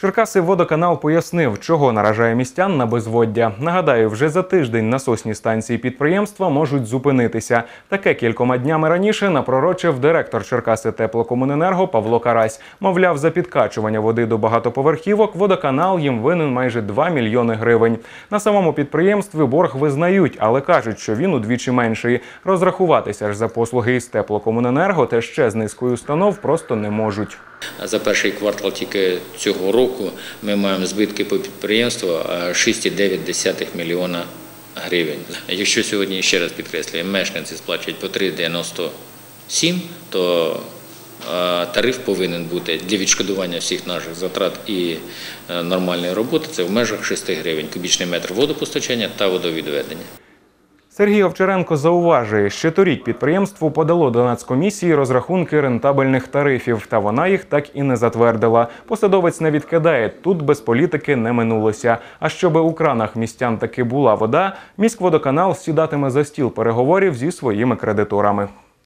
Черкаси водоканал пояснив, чого наражає містян на безводдя. Нагадаю, вже за тиждень насосні станції підприємства можуть зупинитися. Таке кількома днями раніше напророчив директор Черкаси теплокомуненерго Павло Карась. Мовляв, за підкачування води до багатоповерхівок водоканал їм винен майже 2 мільйони гривень. На самому підприємстві борг визнають, але кажуть, що він удвічі менший. Розрахуватися ж за послуги із теплокомуненерго та ще з низкою установ просто не можуть. За перший квартал тільки цього року ми маємо збитки по підприємству 6,9 мільйона гривень. Якщо сьогодні, ще раз підкреслюю, мешканці сплачують по 3,97, то тариф повинен бути для відшкодування всіх наших затрат і е, нормальної роботи це в межах 6 гривень кубічний метр водопостачання та водовідведення. Сергій Овчаренко зауважує, що торік підприємство подало до Нацкомісії розрахунки рентабельних тарифів, та вона їх так і не затвердила. Посадовець не відкидає, тут без політики не минулося. А щоб у кранах містян таки була вода, міськводоканал сідатиме за стіл переговорів зі своїми кредиторами.